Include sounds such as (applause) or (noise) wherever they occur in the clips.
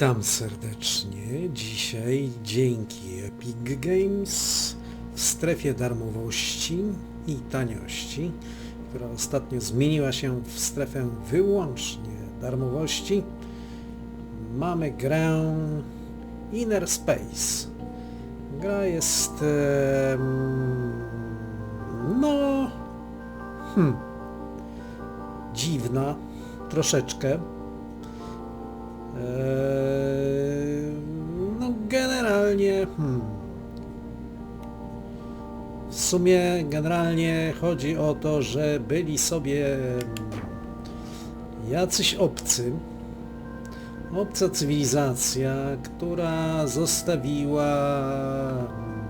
Witam serdecznie. Dzisiaj dzięki Epic Games w strefie darmowości i taniości, która ostatnio zmieniła się w strefę wyłącznie darmowości, mamy grę Inner Space. Gra jest no hmm, dziwna troszeczkę. Eee, No generalnie hmm. W sumie generalnie chodzi o to, że byli sobie hmm, jacyś obcy, obca cywilizacja, która zostawiła hmm,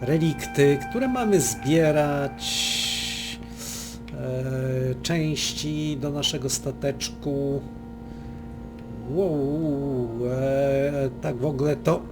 relikty, które mamy zbierać, e, części do naszego stateczku. Wow, e, tak w ogóle to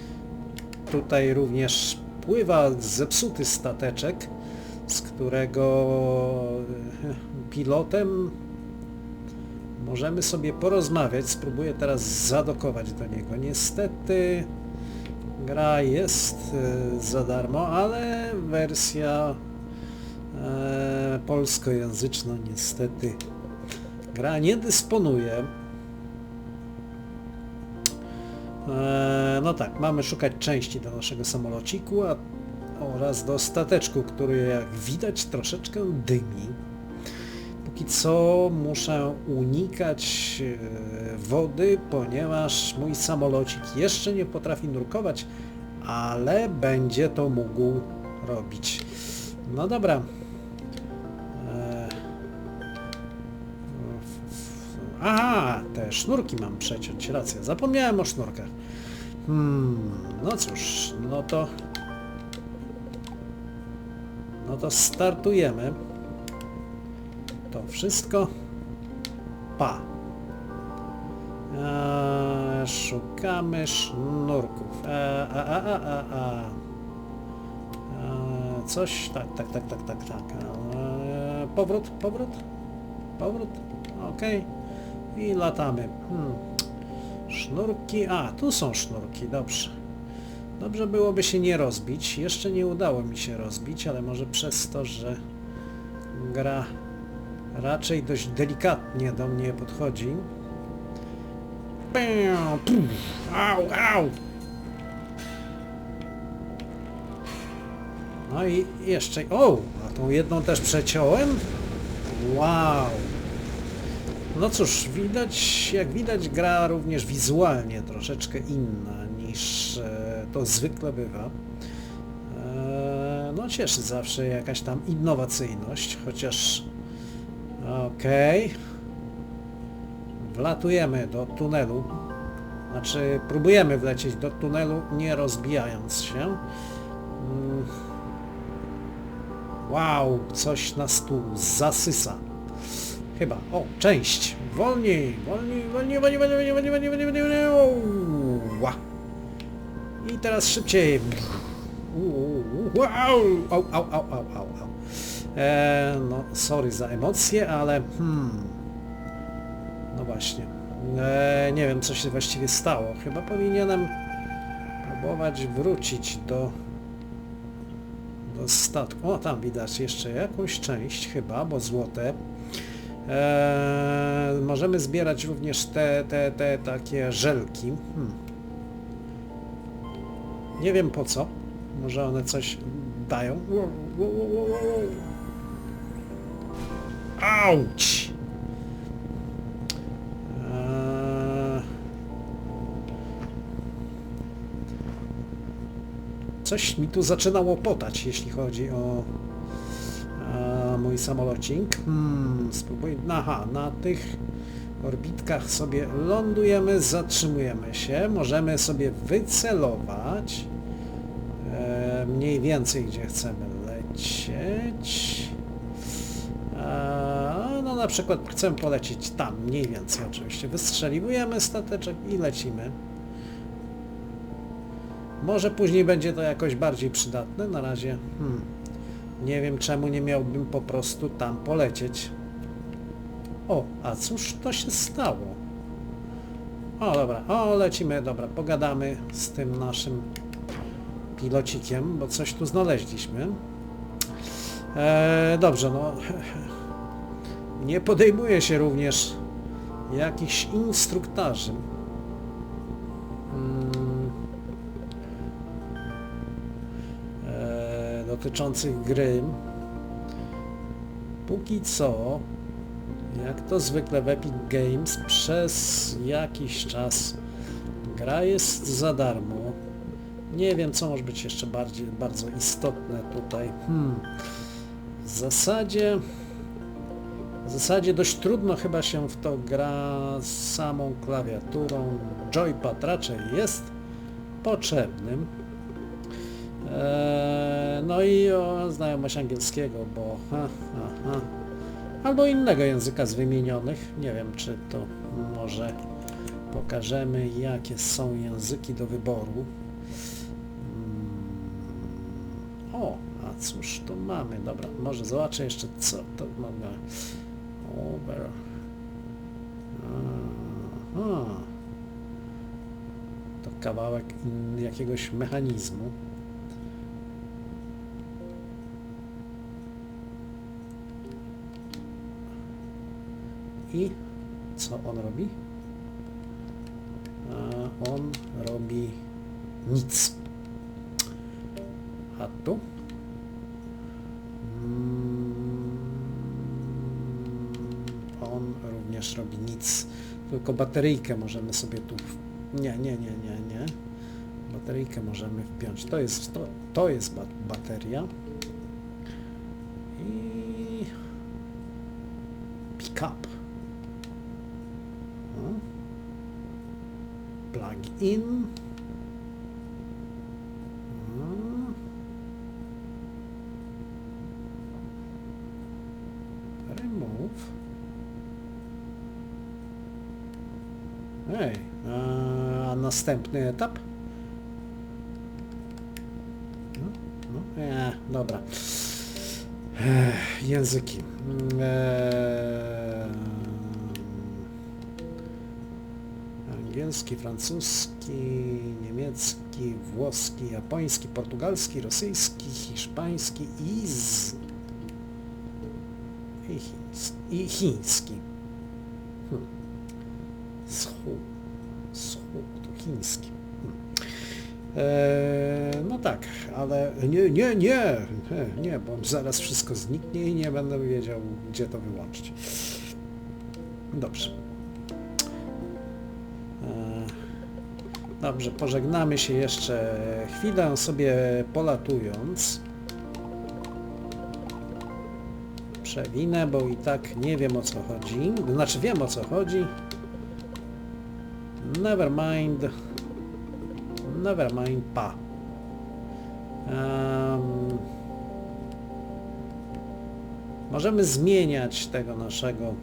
(clears throat) tutaj również pływa zepsuty stateczek, z którego e, pilotem możemy sobie porozmawiać. Spróbuję teraz zadokować do niego. Niestety gra jest e, za darmo, ale wersja e, polskojęzyczna niestety gra nie dysponuje. No tak, mamy szukać części do naszego samolociku a, oraz do stateczku, który jak widać troszeczkę dymi. Póki co muszę unikać e, wody, ponieważ mój samolocik jeszcze nie potrafi nurkować, ale będzie to mógł robić. No dobra. Aha, te sznurki mam przeciąć, racja. Zapomniałem o sznurkach. Hmm, no cóż, no to... No to startujemy. To wszystko. Pa. Eee, szukamy sznurków. Eee, a, a, a, a. Eee, coś, tak, tak, tak, tak, tak, tak. Eee, powrót, powrót, powrót, okej. I latamy. Hmm. Sznurki, a, tu są sznurki, dobrze. Dobrze byłoby się nie rozbić. Jeszcze nie udało mi się rozbić, ale może przez to, że gra raczej dość delikatnie do mnie podchodzi. Au, au! No i jeszcze... O! A tą jedną też przeciąłem? Wow! No cóż, widać, jak widać gra również wizualnie troszeczkę inna niż e, to zwykle bywa. E, no cieszy zawsze jakaś tam innowacyjność, chociaż... Okej. Wlatujemy do tunelu. Znaczy, próbujemy wlecieć do tunelu, nie rozbijając się. Mm. Wow, coś nas tu zasysa. Chyba. O, część. Wolniej, wolniej, wolniej, wolniej, wolniej, wolniej, wolniej, wolniej, wolniej, wolniej, wolniej. Ła. I teraz szybciej. Wow. Au, au, au, au, au, au. E, no, sorry za emocje, ale hmm. No właśnie. E, nie wiem, co się właściwie stało. Chyba powinienem próbować wrócić do do statku. O, tam widać jeszcze jakąś część chyba, bo złote. Eee, możemy zbierać również te, te, te takie żelki. Hmm. Nie wiem po co. Może one coś dają. Auć! Eee... Coś mi tu zaczyna łopotać, jeśli chodzi o mój samolocik. Hmm, spróbuj. Aha, na tych orbitkach sobie lądujemy, zatrzymujemy się, możemy sobie wycelować e, mniej więcej gdzie chcemy lecieć. E, no na przykład chcę polecieć tam, mniej więcej oczywiście. Wystrzeliwujemy stateczek i lecimy. Może później będzie to jakoś bardziej przydatne, na razie hmm, nie wiem czemu nie miałbym po prostu tam polecieć. O, a cóż to się stało? O, dobra, o, lecimy, dobra, pogadamy z tym naszym pilocikiem, bo coś tu znaleźliśmy. E, dobrze, no. (laughs) Nie podejmuje się również jakichś instruktarzy. Dotyczących gry. Póki co, jak to zwykle w Epic Games, przez jakiś czas gra jest za darmo. Nie wiem, co może być jeszcze bardziej, bardzo istotne tutaj. Hmm. W zasadzie... W zasadzie dość trudno chyba się w to gra z samą klawiaturą. Joypad raczej jest potrzebnym. Eee, no i o, znajomość angielskiego, bo... Ha, ha, ha. Albo innego języka z wymienionych. Nie wiem, czy to może pokażemy, jakie są języki do wyboru. Mm, O, a cóż to mamy? Dobra, może zobaczę jeszcze co to mamy. Over. Aha. To kawałek jakiegoś mechanizmu. I co on robi? A on robi nic. A tu? Mm, On również robi nic. Tylko bateryjkę możemy sobie tu... Nie, nie, nie, nie, nie. Bateryjkę możemy wpiąć. To jest, to, to jest ba bateria. Remove. Ej, a następny etap? No, no, e, dobra. Języki. Eee, angielski, francuski, niemiecki, włoski, japoński, portugalski, rosyjski, hiszpański i z... i. I chiński. Hmm. Schu to chiński. Eee, no tak, ale nie, nie, nie, nie, bo zaraz wszystko zniknie i nie będę wiedział, gdzie to wyłączyć. Dobrze. Eee, Dobrze, pożegnamy się jeszcze chwilę sobie polatując. Przewinę, bo i tak nie wiem o co chodzi. Znaczy wiem o co chodzi. Never mind. Never mind, pa. Em, możemy zmieniać tego naszego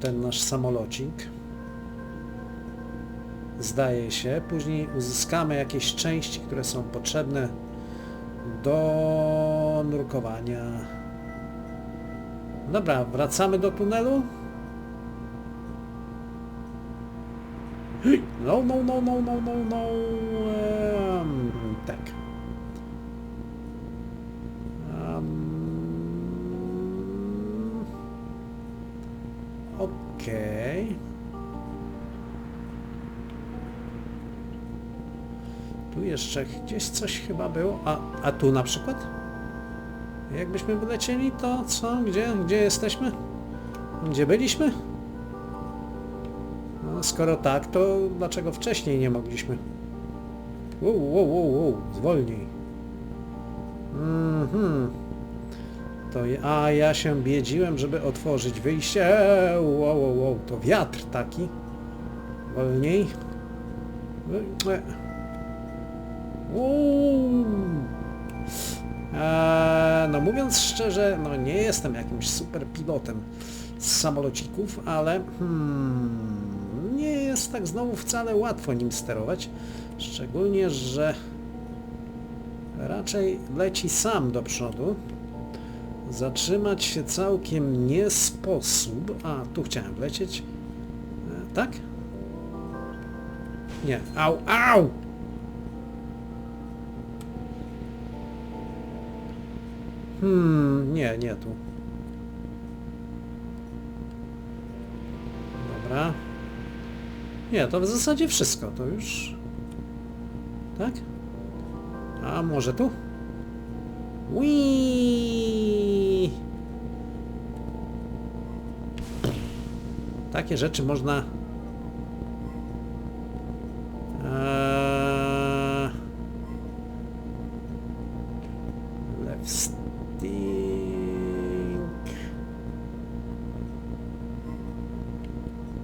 ten nasz samolocik. Zdaje się. Później uzyskamy jakieś części, które są potrzebne do nurkowania. Dobra, wracamy do tunelu. No, no, no, no, no, no, no. Em, tak. Um, Okej. Tu jeszcze gdzieś coś chyba było. A, a tu na przykład? Jakbyśmy wylecieli, to co? Gdzie? Gdzie jesteśmy? Gdzie byliśmy? No, skoro tak, to dlaczego wcześniej nie mogliśmy? Wow, wow, wow, wow, zwolnij. Mhm. To ja, a ja się biedziłem, żeby otworzyć wyjście. Eee, Wow, wow, wow, to wiatr taki. Wolniej. E, e. Eee, no mówiąc szczerze, no nie jestem jakimś super pilotem z samolocików, ale hmm, nie jest tak znowu wcale łatwo nim sterować. Szczególnie, że raczej leci sam do przodu. Zatrzymać się całkiem nie sposób. A, tu chciałem lecieć. Tak? Nie. Au, au! Hmm, nie, nie tu. Dobra. Nie, to w zasadzie wszystko, to już... Tak? A może tu? Whee! Takie rzeczy można... Eee... Left stick...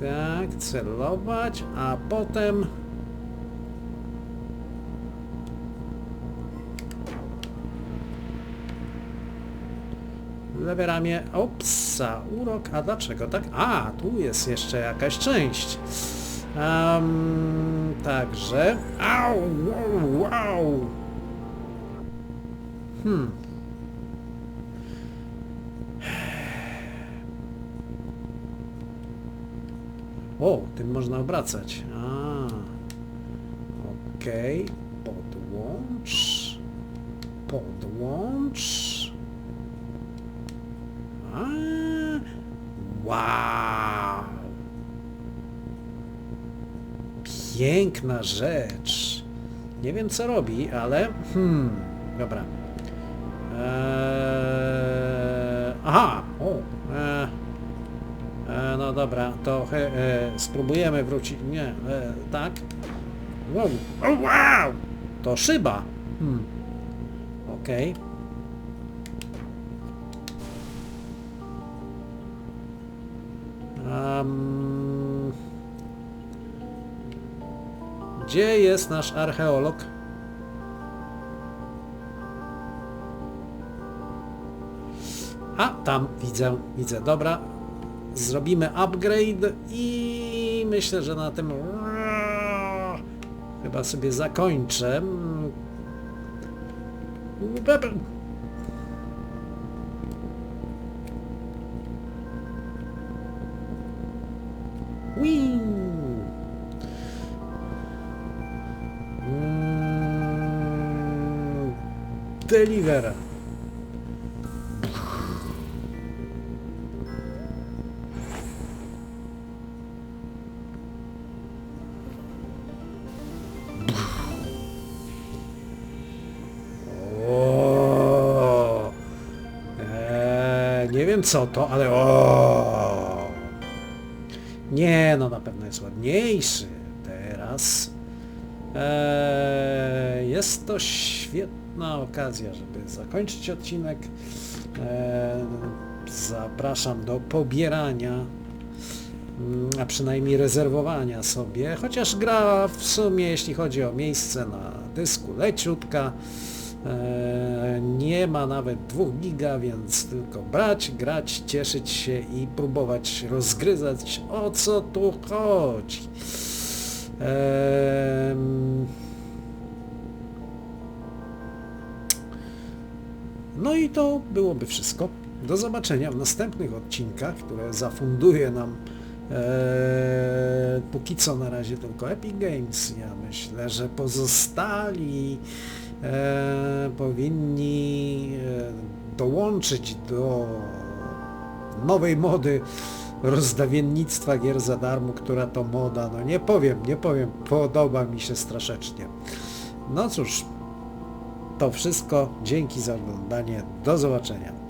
Tak, celować, a potem... Lewe ramię, opsa, urok, a dlaczego tak? A, tu jest jeszcze jakaś część. Um, także, au, wow, wow. Hmm. O, tym można obracać. A, okej, podłącz, podłącz. A, wow! Piękna rzecz. Nie wiem co robi, ale hmm, dobra. Eee, aha, dobra, to he, e, spróbujemy wrócić. Nie, e, tak. Wow, o, wow! To szyba. Hmm. Okej. Am, Gdzie jest nasz archeolog? A, tam, widzę, widzę. Dobra, zrobimy upgrade i myślę, że na tym chyba sobie zakończę. Mm, Deliver. Nie wiem co to, ale o! Nie, no na pewno jest ładniejszy teraz. Eee, jest to świetna okazja, żeby zakończyć odcinek. Eee, zapraszam do pobierania, mm, a przynajmniej rezerwowania sobie, chociaż gra w sumie, jeśli chodzi o miejsce na dysku, leciutka. Eee, nie ma nawet 2 giga, więc tylko brać, grać, cieszyć się i próbować rozgryzać o co tu chodzi. No i to byłoby wszystko. Do zobaczenia w następnych odcinkach, które zafunduje nam e, póki co na razie tylko Epic Games. Ja myślę, że pozostali e, powinni e, dołączyć do nowej mody rozdawiennictwa gier za darmo, która to moda, no nie powiem, nie powiem, podoba mi się strasznie. No cóż, to wszystko, dzięki za oglądanie, do zobaczenia.